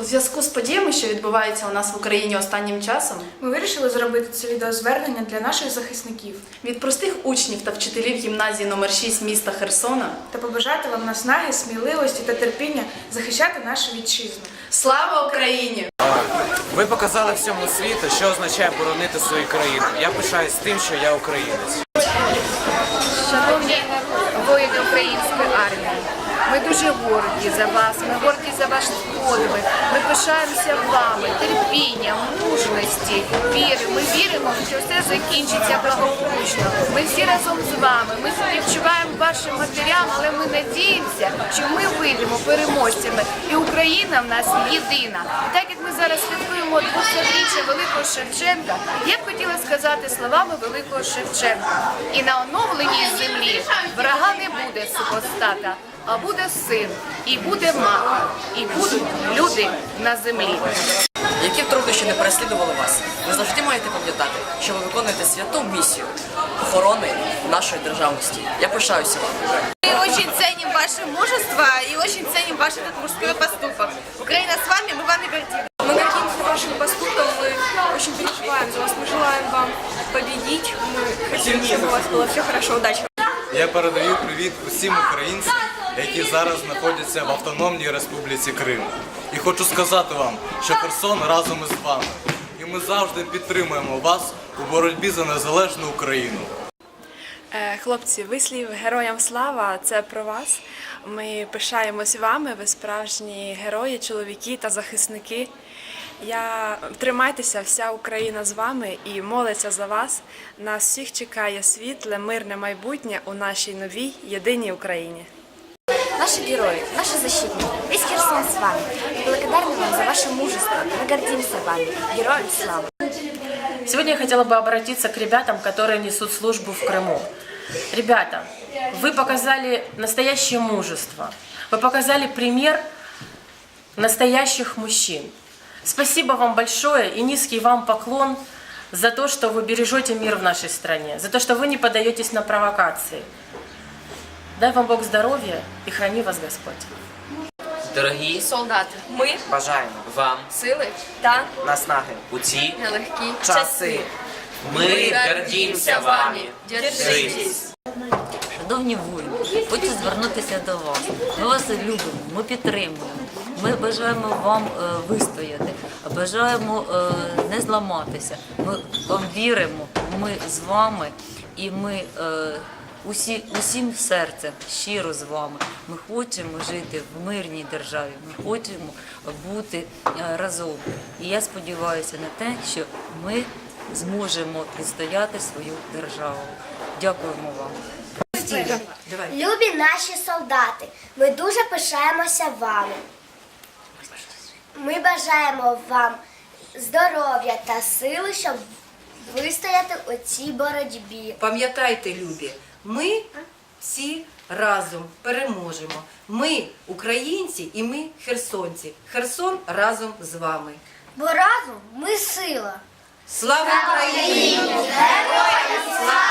У зв'язку з подіями, що відбуваються у нас в Україні останнім часом, Ми вирішили зробити це відеозвернення для наших захисників від простих учнів та вчителів гімназії номер 6 міста Херсона. та побажати вам наснаги, сміливості та терпіння захищати нашу вітчизну. Слава Україні! Ви показали всьому світу, що означає боронити свою країну. Я пишаюсь тим, що я українець. Шановні воїни української армії, ми дуже горді за вас, ми горді за ваш подвиг. Ми пишаємося вами, терпінням, мужності, віри. Ми віримо, що все закінчиться благополучно. Ми всі разом з вами. Ми співчуваємо вашим матерям, але ми надіємося, що ми вийдемо переможцями, і Україна в нас єдина. І так як ми зараз святкуємо 200-річчя Великого Шевченка, я б хотіла сказати словами Великого Шевченка. І на оновленій землі врага не буде супостата, а буде син, і буде мати, і будуть люди на землі. Які б труднощі не переслідували вас, ви завжди маєте пам'ятати, що ви виконуєте святу місію охорони нашої державності. Я пишаюся вам. Мы очень ценим ваше мужество и очень ценим ваш этот мужской поступок. Украина с вами, мы вами гордимся. Мы гордимся вашим поступком, мы очень переживаем за вас, мы желаем вам победить, мы хотим, чтобы у вас было все хорошо, удачи! Я передаю привіт усім українцям, які зараз знаходяться в Автономній Республіці Крим. І хочу сказати вам, що Херсон разом із вами. І ми завжди підтримуємо вас у боротьбі за незалежну Україну. Е, Хлопці, вислів героям слава це про вас. Ми пишаємось вами. Ви справжні герої, чоловіки та захисники. Я тримайтеся, вся Україна з вами і молиться за вас. Нас всіх чекає світле, мирне майбутнє у нашій новій єдиній Україні. Наши герои, наши защитники, весь Херсон с вами. Мы благодарны вам за ваше мужество. Мы гордимся вами. Героям слава! Сегодня я хотела бы обратиться к ребятам, которые несут службу в Крыму. Ребята, вы показали настоящее мужество. Вы показали пример настоящих мужчин. Спасибо вам большое и низкий вам поклон за то, что вы бережете мир в нашей стране, за то, что вы не поддаетесь на провокации. Дай вам Бог здоровья и храни вас Господь. Дорогі Солдати, Мы, бажаємо вам сили да, наснаги у ці нелегкі часи. Ми гордимося вами. Держитесь. Шановні воїни, хочу звернутися до вас. Ми вас любимо, ми підтримуємо. Ми бажаємо вам е, вистояти, бажаємо е, не зламатися. Ми вам віримо, ми з вами і ми е, усі, усім серцем щиро з вами. Ми хочемо жити в мирній державі, ми хочемо бути е, разом. І я сподіваюся на те, що ми зможемо відстояти свою державу. Дякуємо вам. Любі наші солдати, ми дуже пишаємося вами. Ми бажаємо вам здоров'я та сили, щоб вистояти у цій боротьбі. Пам'ятайте, любі, ми всі разом переможемо. Ми українці і ми херсонці. Херсон разом з вами. Бо разом ми сила. Слава Україні! Героям слава!